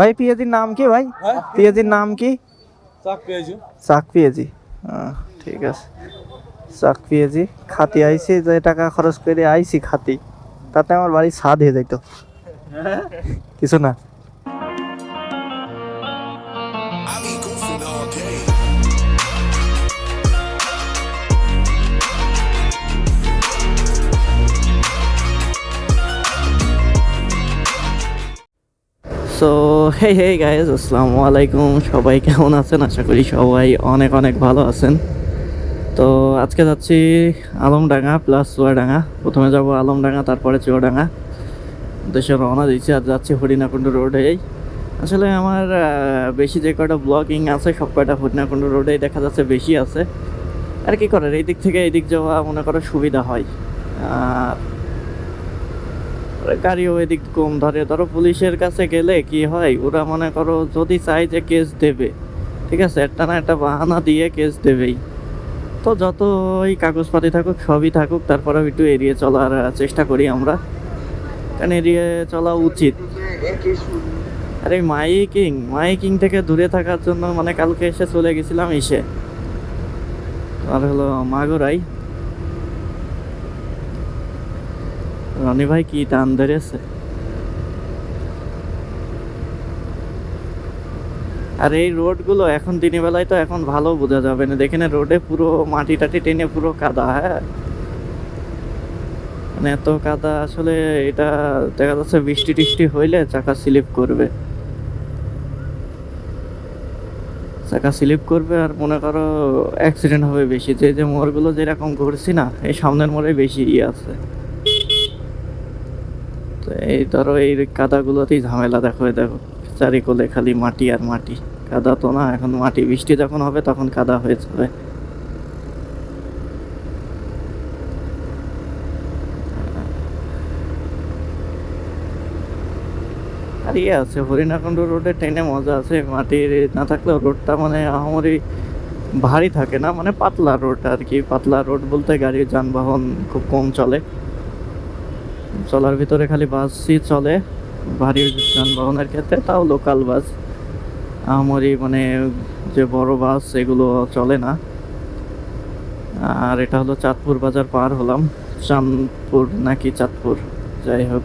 ভাই পিএজির নাম কি ভাই? হ্যাঁ? পিএজির নাম কি? চাক পিএজি ঠিক আছে। চাক পিএজি খাতি আইছি যে টাকা খরচ করে আইছি খাতি। তাতে আমার বাড়ি স্বাদ হয়ে? যাইতো কিছু না। সো হে হে গাইজ আসসালামু আলাইকুম। সবাই কেমন আছেন? আশা করি সবাই অনেক অনেক ভালো আছেন। তো, আজকে যাচ্ছি আলমডাঙ্গা প্লাস চুয়াডাঙ্গা। প্রথমে যাব আলমডাঙ্গা, তারপরে চুয়াডাঙ্গা। দেশে রওনা দিচ্ছি আর যাচ্ছি হরিণাকুণ্ড রোডেই। আসলে আমার বেশি যে কয়টা ব্লগিং আছে, সব কয়টা হরিণাকুণ্ড রোডেই দেখা যাচ্ছে বেশি আছে। আর কি করার? এই দিক থেকে এই দিক যাওয়া মনে করো সুবিধা হয়। গাড়িও এদিক কম ধরে, ধরো পুলিশের কাছে গেলে কি হয়? ওরা মনে করো যদি চাই যে কেস দেবে, ঠিক আছে? একটা না একটা বাহানা দিয়ে কেস দেবেই। তো যতই কাগজপাতি থাকুক, সবই থাকুক, তারপরেও একটু এড়িয়ে চলার চেষ্টা করি আমরা। কারণ এড়িয়ে চলা উচিত। আর মাইকিং মাইকিং থেকে দূরে থাকার জন্য মানে কালকে এসে চলে গেছিলাম এসে আর হলো মাগুরাই। রনি ভাই কি টান ধরেছে? আর এই রোডগুলো এখন দিনের বেলায় তো এখন ভালো বোঝা যাবে না। দেখেন রোডে পুরো মাটি টাটি টেনে পুরো কাদা হ্যাঁ? মানে এত কাদা, আসলে এটা দেখা যাচ্ছে বৃষ্টি টিষ্টি হইলে চাকা স্লিপ করবে। চাকা স্লিপ করবে আর মনে করো অ্যাক্সিডেন্ট হবে বেশি। যে যে মোড়গুলো যেরকম ঘুরছি না, এই সামনের মোড়ে বেশি ইয়ে আছে। এই ধরো এই কাদাগুলোতেই ঝামেলা, দেখো দেখো, চারিকোলে খালি মাটি আর মাটি। কাদা তো না, এখন মাটি, বৃষ্টি যখন হবে তখন কাদা হয়ে যাবে। আর ইয়ে আছে, হরিণাকুণ্ড রোডে ট্রেনে মজা আছে, মাটির না থাকলেও রোডটা মানে আহামরি ভারী থাকে না মানে পাতলা রোড আর কি, পাতলা রোড বলতে গাড়ির যানবাহন খুব কম চলে। চলার ভিতরে খালি বাসই চলে ভারী যানবাহনের ক্ষেত্রে, তাও লোকাল বাস। আমারই মানে যে বড় বাস, এগুলো চলে না। আর এটা হলো চাঁদপুর বাজার পার হলাম। চাঁদপুর নাকি চাঁদপুর, যাই হোক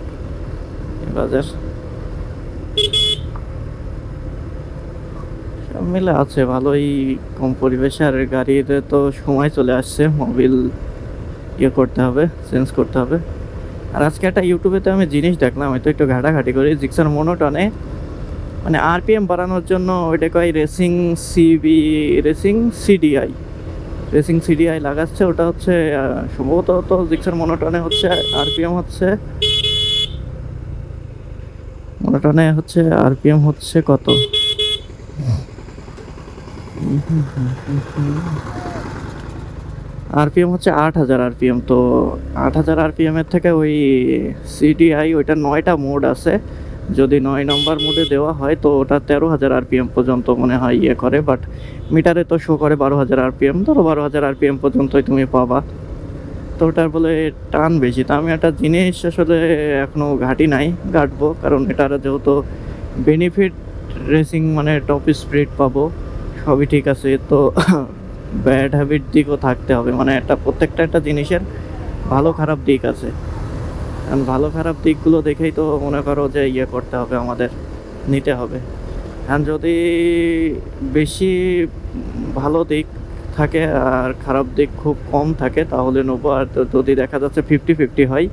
বাজার। সব মিলে আছে, ভালোই কম পরিবেশে। আর গাড়িতে তো সময় চলে আসছে, মোবিল ইয়ে করতে হবে চেঞ্জ করতে হবে। আর আজকে একটা ইউটিউবেতে আমি জিনিস দেখলাম, হয়তো একটু ঘাটাঘাটি করি, জিক্সার মনোটনে। মানে আরপিএম বাড়ানোর জন্য ওইটা কয় racing CB, racing CDI. Racing CDI লাগাচ্ছে, ওটা হচ্ছে সম্ভবত তো জিক্সার মনোটনে হচ্ছে, আরপিএম হচ্ছে। মনোটনে হচ্ছে, আরপিএম হচ্ছে কত? আরপিএম হচ্ছে আট হাজার আরপিএম, তো আট হাজার আরপিএম এর থেকে ওই সিডিআই ওইটা নয়টা মোড আছে। যদি নয় নম্বর মোডে দেওয়া হয়, তো ওটা তেরো হাজার আরপিএম পর্যন্ত মনে হয় ইয়ে করে বাট মিটারে তো শো করে বারো হাজার আরপিএম। ধরো বারো হাজার আরপিএম পর্যন্তই তুমি পাবা। তো ওটার বলে টান বেশি। তা আমি একটা জিনিস আসলে এখনও ঘাটি নাই, ঘাটবো, কারণ এটার যেহেতু বেনিফিট রেসিং মানে টপ স্পিড পাবো, সবই ঠিক আছে। তো ব্যাড হ্যাবিট দিকও থাকতে হবে। মানে একটা প্রত্যেকটা একটা জিনিসের ভালো খারাপ দিক আছে। ভালো খারাপ দিকগুলো দেখেই তো মনে করো যে ইয়ে করতে হবে, আমাদের নিতে হবে। আর যদি বেশি ভালো দিক থাকে আর খারাপ দিক খুব কম থাকে, তাহলে নেব। আর যদি দেখা যাচ্ছে ফিফটি ফিফটি হয়,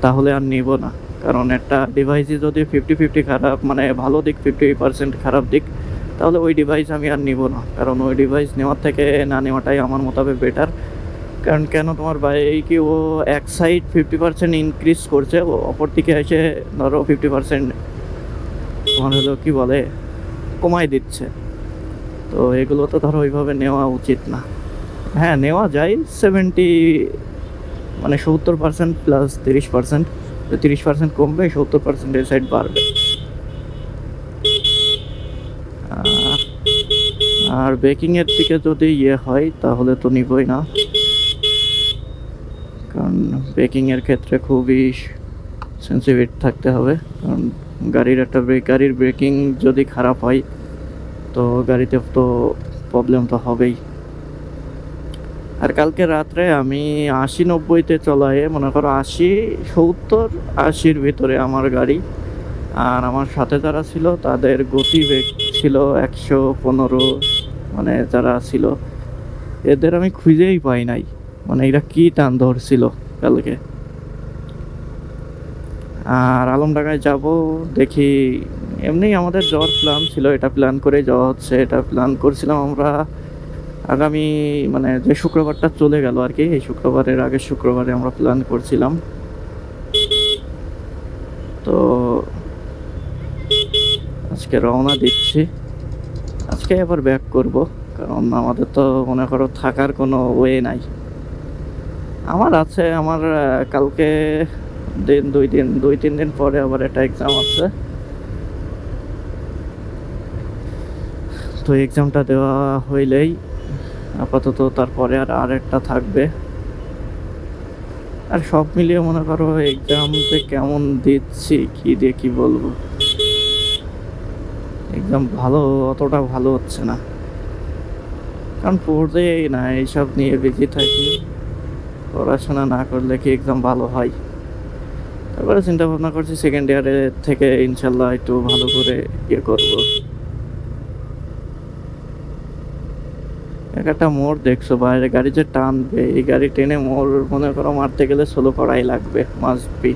তাহলে আর নিব না। কারণ একটা ডিভাইসই যদি ফিফটি ফিফটি খারাপ মানে ভালো দিক ফিফটি পার্সেন্ট খারাপ দিক তাহলে ওই ডিভাইস আমি আর নিব না। কারণ ওই ডিভাইস নেওয়ার থেকে না নেওয়াটাই আমার মোতাবেক বেটার কারণ কেন তোমার বাইকে ও এক সাইড ফিফটি পার্সেন্ট ইনক্রিজ করছে, ও অপর দিকে এসে ধরো ফিফটি পার্সেন্ট তোমার হলো কী বলে কমাই দিচ্ছে। তো এগুলো তো ধরো ওইভাবে নেওয়া উচিত না। হ্যাঁ নেওয়া যায় সেভেন্টি মানে সত্তর পার্সেন্ট প্লাস তিরিশ পার্সেন্ট তো তিরিশ পার্সেন্ট কমবে, সত্তর পার্সেন্ট এই সাইড বাড়বে। আর বেকিংয়ের দিকে যদি ইয়ে হয়, তাহলে তো নিবই না। কারণ বেকিংয়ের ক্ষেত্রে খুবই সেন্সিটিভ থাকতে হবে। কারণ গাড়ির একটা গাড়ির ব্রেকিং যদি খারাপ হয়, তো গাড়িতে তো প্রবলেম তো হবেই। আর কালকে রাত্রে আমি আশি নব্বইতে চলায়, মনে করো আশি সত্তর, আশির ভিতরে আমার গাড়ি। আর আমার সাথে যারা ছিল, তাদের গতিবেগ ছিল একশো পনেরো মানে যারা ছিল, এদের আমি খুঁজেই পাই নাই। মানে এরা কি টান ধরছিল কালকে। আর আলমডাঙ্গায় যাব দেখি, এমনি আমাদের যাওয়ার প্ল্যান ছিল, এটা প্ল্যান করে যাওয়া হচ্ছে, এটা প্ল্যান করছিলাম আমরা। আগামী মানে যে শুক্রবারটা চলে গেল আর কি, এই শুক্রবারের আগের শুক্রবারে আমরা প্ল্যান করছিলাম। তো আজকে রওনা দিচ্ছি। আজকে আবার ব্যাক করব, কারণ আমাদের তো মনে করো থাকার কোনো ওয়ে নাই। আমার আছে, আমার কালকে দিন, দুই দিন, দুই, তিন দিন পরে আবার একটা এক্সাম আছে। তো এক্সামটা দেওয়া হইলেই আপাতত তারপরে আর আরেকটা থাকবে। আর সব মিলিয়ে মনে করো এক্সাম যে কেমন দিচ্ছি, কি দিয়ে কি বলব? এক্সাম ভালো অতটা ভালো হচ্ছে না। কারণ পড়তেই না, এইসব নিয়ে বিজি থাকি। পড়াশোনা না করলে কি এক্সাম ভালো হয়? তারপরে চিন্তা ভাবনা করছি সেকেন্ড ইয়ারে থেকে ইনশাল্লাহ একটু ভালো করে ইয়ে করব। এক একটা মোড় দেখছ, বাইরে গাড়ি যে টানবে, এই গাড়ি টেনে মোড় মনে করো মারতে গেলে ষোলো কড়াই লাগবে মাস্ট বি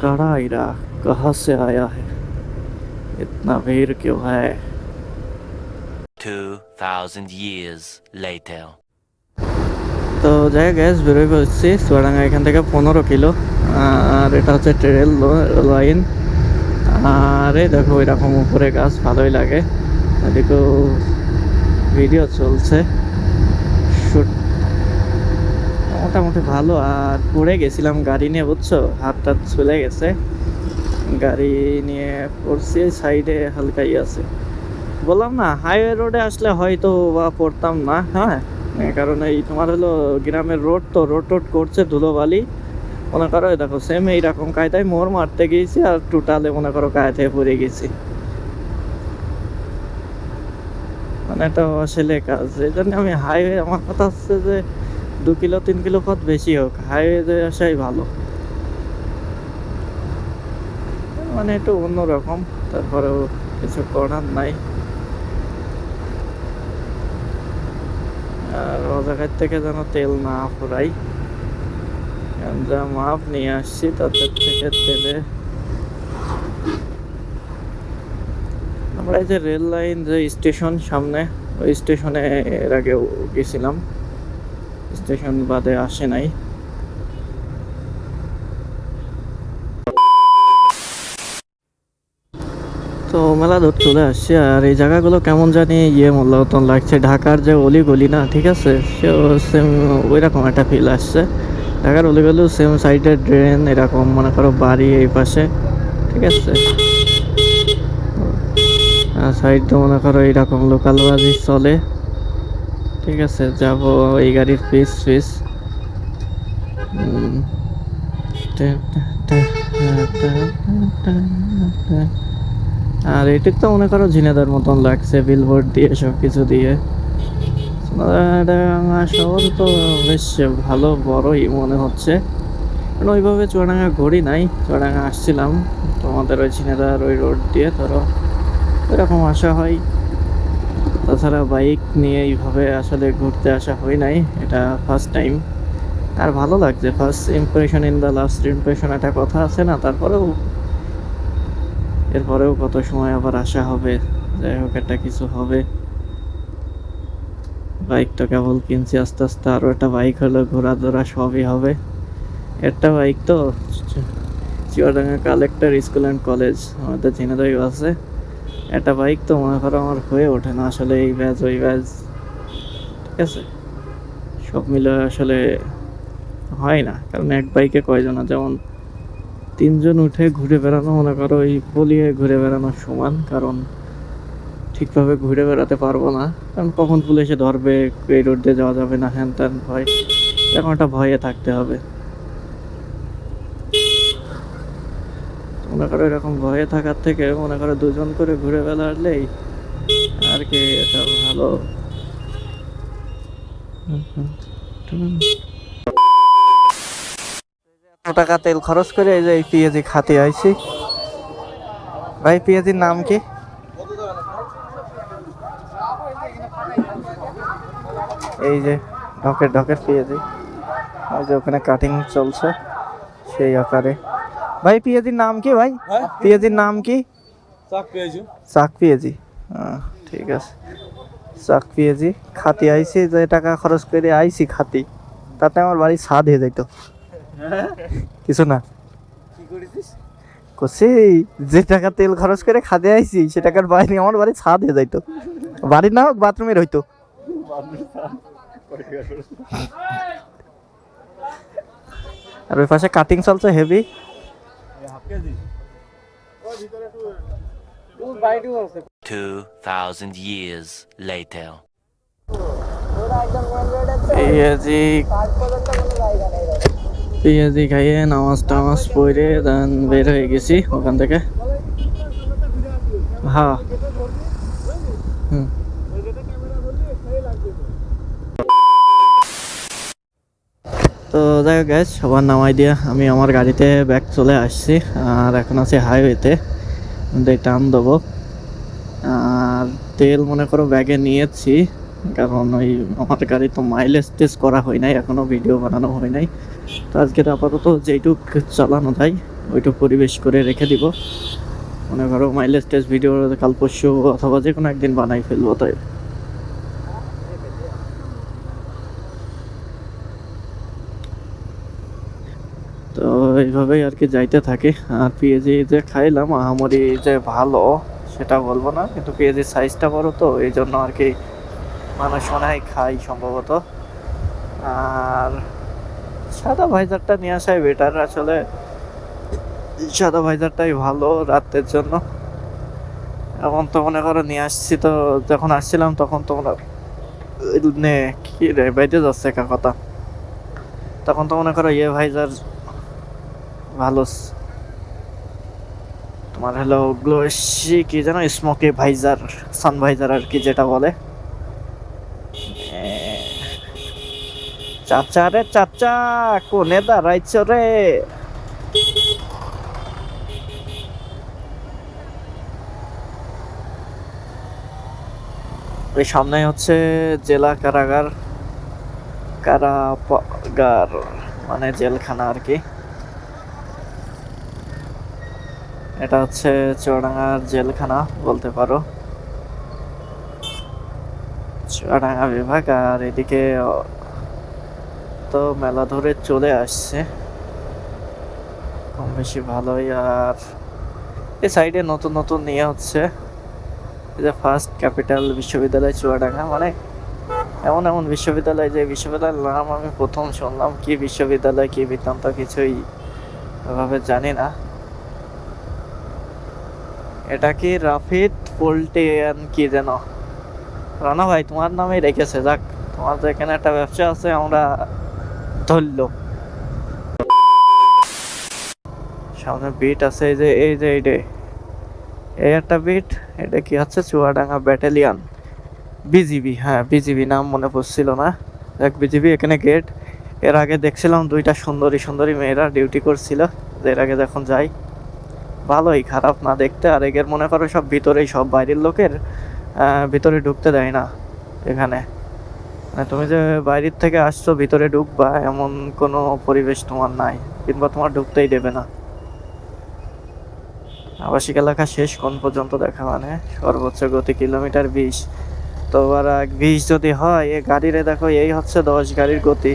কারা এরা? কাহা সে আয়া হ্যাঁ इतना भीड़ क्यों है 2,000 years later. তো যাই গ্যাস বেরোয় বসছি চুয়াডাঙ্গা এখান থেকে পনেরো কিলো আর এটা হচ্ছে ট্রেন লাইন আর এই দেখো এরকম উপরে গাছ ভালোই লাগে এদিকেও ভিডিও চলছে শুট মোটামুটি ভালো আর পড়ে গেছিলাম গাড়ি নিয়ে বুঝছো হাত টাত চলে গেছে গাড়ি নিয়ে পড়ছি সাইডে হালকাই আছে। বললাম না হাইওয়ে রোডে আসলে হয়তো বা পড়তাম না হ্যাঁ? কারণ এই তোমার হলো গ্রামের রোড তো রোড টোড করছে ধুলোবালি। মনে করো দেখো সেম এইরকম কায়দায় মোর মারতে গিয়েছি আর টোটালে মনে করো কায়দায় পড়ে গেছি। মানে এটা আসলে কাজ, এই জন্য আমি হাইওয়ে আমার কথা হচ্ছে যে দু কিলো, তিন কিলো পথ বেশি হোক হাইওয়েতে আসাই ভালো। মানে একটু অন্যরকম। তারপরেও কিছু করার নাই। আর ও থেকে যেন তেল না ফুরাই। যা মাপ নিয়ে আসছি তাদের থেকে তেলে আমরা এই যে রেল লাইন যে স্টেশন সামনে, ওই স্টেশনে এর আগেও গেছিলাম। স্টেশন বাদে আসে নাই। তো মেলা ধর চলে আসছে, আর এই জায়গাগুলো কেমন জানি ইয়ে মতন লাগছে। ঢাকার যে অলি গলি না, ঠিক আছে? সেও সেম ওই রকম একটা ফিল আসছে। ঢাকার অলি গলিও সেম সাইডের ড্রেন এরকম মনে করো বাড়ি এই পাশে, ঠিক আছে? সাইড তো মনে করো এইরকম লোকাল বাজি চলে। ঠিক আছে, যাব এই গাড়ির পিস ফিস টা- আর এটি তো মনে করো ঝিনেদার মতন লাগছে বিলবোর্ড দিয়ে সব কিছু দিয়ে শহর তো বেশ ভালো, বড়ই মনে হচ্ছে। ওইভাবে চুয়াডাঙ্গা ঘড়ি নাই, চুয়াডাঙ্গা আসছিলাম। তোমাদের ওই ঝিনেদার ওই রোড দিয়ে, ধরো এরকম আসা হয়। তাছাড়া বাইক নিয়ে এইভাবে আসলে ঘুরতে আসা হয় নাই, এটা ফার্স্ট টাইম আর ভালো লাগছে first impression in the last impression একটা কথা আছে না, তারপরেও এরপরেও কত সময় আবার আসা হবে? যাই হোক, একটা কিছু হবে। বাইকটা কেবল কিনছি, আস্তে আস্তে আরও একটা বাইক হলো ঘোরাধরা সবই হবে। একটা বাইক তো Chuadanga collector school and college আমাদের চিনাদাই আছে। একটা বাইক তো মনে করো আমার হয়ে ওঠে না, আসলে এই ব্যাচ ওই ব্যাচ ঠিক আছে? সব মিলে আসলে হয় না, কারণ এক বাইকে কয়জন, যেমন তিনজন উঠে ঘুরে বেড়ানো, মনে করো এই পলিয়ে ঘুরে বেড়ানোর সমান, কারণ ঠিকভাবে ঘুরে বেড়াতে পারব না। কারণ কখন পুলিশে ধরবে, এই রোড দিয়ে যাওয়া যাবে না, হ্যান ত্যান, ভয়। এখন একটা ভয়ে থাকতে হবে। মনে করো এরকম ভয়ে থাকার থেকে মনে করো দুজন করে ঘুরে বেড়ালেই আর কি এটা ভালো। টাকা তেল খরচ করে এই যে এই পেঁয়াজি খাতে আইছি। ভাই পেঁয়াজির নাম কি? এই যে ঢকের ঢকের পেঁয়াজি। ওই যে ওখানে কাটিং চলছে সেই আকারে। ভাই পেঁয়াজির নাম কি ভাই? পেঁয়াজির নাম কি? চাক পেঁয়াজি। আহ, ঠিক আছে। চাক পেঁয়াজি খাতি আইছি যে টাকা খরচ করে আইছি খাতি। তাতে আমার বাড়ি স্বাদ হয়ে যাইতো। কিছু না। করছি যে টাকা তেল খরচ করে খাদে আইছি সে টাকার বাইরে আমার বাড়ি ছাদ হয়ে যাইতো। বাড়ি না হোক বাথরুমের হইতো আর ওই পাশে কাটিং চলছে heavy Two thousand years later. পেঁয়াজি খাইয়ে নামাজ টামাজ পড়ে দেন বের হয়ে গেছি ওখান থেকে। হ্যাঁ তো যাই হোক গ্যাস সবার নামাই দিয়া আমি আমার গাড়িতে ব্যাগ চলে আসছি, আর এখন আছি হাইওয়েতে টান দেবো। আর তেল মনে করো ব্যাগে নিয়েছি। কারণ ওই আমার গাড়ি তো মাইলেজ টেস্ট করা হয় নাই, এখনও ভিডিও বানানো হয় নাই। তো আজকে আপাতত যেইটুক চালানো যায়, ওইটুক পরিবেশ করে রেখে দিব। মনে করো মাইলেজ টেস্ট ভিডিও কাল পরশু অথবা যে কোনো একদিন বানাই ফেলব, তাই। তো এইভাবেই আর কি যাইতে থাকে। আর পেঁয়াজি যে খাইলাম, আহামরি যে ভালো, সেটা বলব না, কিন্তু পেঁয়াজির সাইজটা বড় তো এই জন্য আর কি মানুষ মনে হয় খাই সম্ভবত। আর সাদা ভাইজারটা নিয়ে আসাই বেটার আসলে সাদা ভাইজারটাই ভালো রাতের জন্য। এখন তো মনে করো নিয়ে আসছি তো, যখন আসছিলাম তখন তোমরা নে, কি রে বাইতে যাচ্ছে একা কথা। তখন তো মনে করো ইয়ে ভাইজার ভালো তোমার হলো গ্লোসি, কি যেন স্মোকি ভাইজার, সান ভাইজার আর কি যেটা বলে। চাচা রে চাচা, কোনে দাঁড়াইছ রে? ওই সামনে হচ্ছে জেলা কারাগার কারাগার মানে জেলখানা আর কি। এটা হচ্ছে চুয়াডাঙ্গার জেলখানা বলতে পারো। চুয়াডাঙ্গা বিভাগ আর এদিকে তো মেলা ধরে চলে আসছে। কম বেশি ভালোই আর এই সাইডে নতুন নতুন নিয়ে হচ্ছে। যে ফার্স্ট ক্যাপিটাল বিশ্ববিদ্যালয় চুয়াডাঙ্গা মানে এমন এমন বিশ্ববিদ্যালয় যে বিশ্ববিদ্যালয়ের নাম আমি প্রথম শুনলাম, কি বিশ্ববিদ্যালয়, কি বৃত্তান্ত, কিছুই ওভাবে জানি না। এটা কি রাফিদ পোল্টিয়ান কি যেন? রানা ভাই, তোমার নামেই রেখেছে, যাক। তোমার তো এখানে একটা ব্যবসা আছে, আমরা ধরলো। সামনে বিট আছে এই যে এই যে এইটে এই একটা বিট এটা কি হচ্ছে? চুয়াডাঙ্গা ব্যাটালিয়ান বিজিবি হ্যাঁ বিজিবি নাম মনে পড়ছিল না। এক বিজিবি এখানে গেটের আগে দেখছিলাম দুইটা সুন্দরী সুন্দরী মেয়েরা ডিউটি করছিল। এর আগে যখন যাই, ভালোই খারাপ না দেখতে। আর এগের মনে করো সব ভিতরেই সব বাইরের লোকের ভিতরে ঢুকতে দেয় না এখানে। তুমি যে বাইরের থেকে আসছো, ভিতরে ঢুকবা, এমন কোনো পরিবেশ তোমার নাই। কিংবা তোমার ঢুকতেই দেবে না। আবাসিক এলাকা শেষ কোন পর্যন্ত দেখা মানে? সর্বোচ্চ গতি কিলোমিটার বিশ। তো আর বিশ যদি হয়, এ গাড়িরে দেখো, এই হচ্ছে দশ গাড়ির গতি।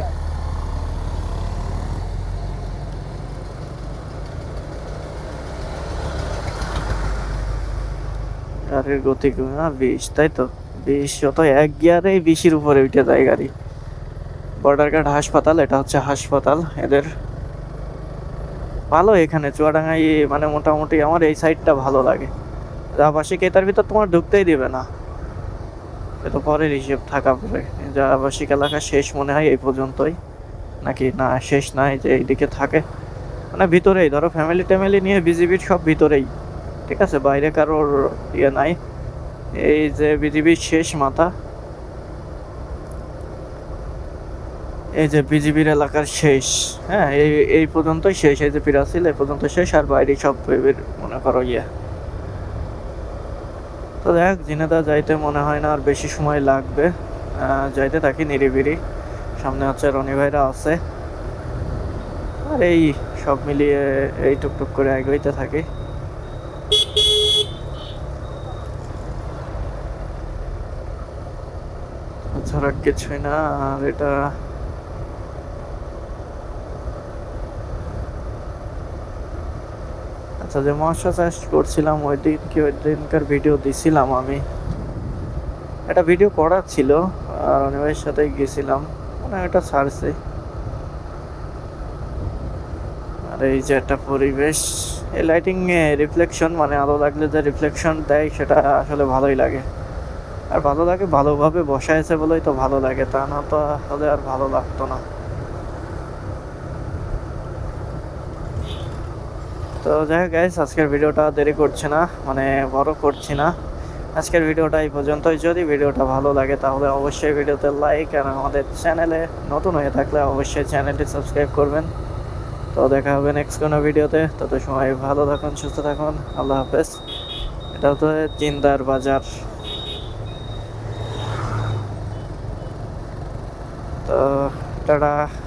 গাড়ির গতি বিশ, তাই তো? বিশ যত এক গিয়ারেই বিশের উপরে উঠে যায় গাড়ি। বর্ডার গার্ড হাসপাতাল, এটা হচ্ছে হাসপাতাল। এদের ভালো এখানে চুয়াডাঙ্গাই মানে মোটামুটি আমার এই সাইডটা ভালো লাগে। যা আবাসিক এটার ভিতর তোমার ঢুকতেই দিবে না। এটা পরের হিসেব থাকা পরে যা আবাসিক এলাকা শেষ মনে হয় এই পর্যন্তই। নাকি না, শেষ নাই যে এইদিকে থাকে। মানে ভিতরেই, ধরো ফ্যামিলি ট্যামিলি নিয়ে বিজিবির সব ভিতরেই। ঠিক আছে, বাইরে কারোর ইয়ে নাই। এই যে বিজিবির শেষ মাথা। এই যে বিজিবির এলাকার শেষ। হ্যাঁ এই এই পর্যন্তই শেষ। এই যে পিরাসিল এই পর্যন্ত শেষ। আর বাইরে সব মনে করো ইয়ে। তো দেখ, জিনেদা যাইতে মনে হয় না আর বেশি সময় লাগবে। যাইতে থাকি নিরিবিরি সামনে হচ্ছে রনি ভাইরা আছে। আর এই সব মিলিয়ে এই টুকটুক করে এগোইতে থাকি। ছাড়া কিছুই না, আর এটা আচ্ছা যে চাষ করছিলাম, ওই দিন কি ওই দিনকার ভিডিও দিছিলাম আমি। একটা ভিডিও করার ছিল, আর অনিমের সাথে গেছিলাম। মানে এটা ছাড়ছে। আর এই যে একটা পরিবেশ, এই লাইটিং রিফ্লেকশন মানে আলো লাগলে যে রিফ্লেকশন দেয়, সেটা আসলে ভালোই লাগে। আর ভালো লাগে, ভালোভাবে বসাইছে বলেই তো ভালো লাগে, তা না তো হলে আর ভালো লাগতো না। তো যাই হোক গাইস আজকের ভিডিওটা দেরি করছে না মানে বড় করছি না। আজকের ভিডিওটা এই পর্যন্তই। যদি ভিডিওটা ভালো লাগে তাহলে অবশ্যই ভিডিওতে লাইক আর আমাদের চ্যানেলে নতুন হয়ে থাকলে অবশ্যই চ্যানেলটি সাবস্ক্রাইব করবেন। তো দেখা হবে নেক্সট কোনো ভিডিওতে। তত সময় ভালো থাকুন, সুস্থ থাকুন। আল্লাহ হাফেজ। এটা তো জিন্দার বাজার। তো টাটা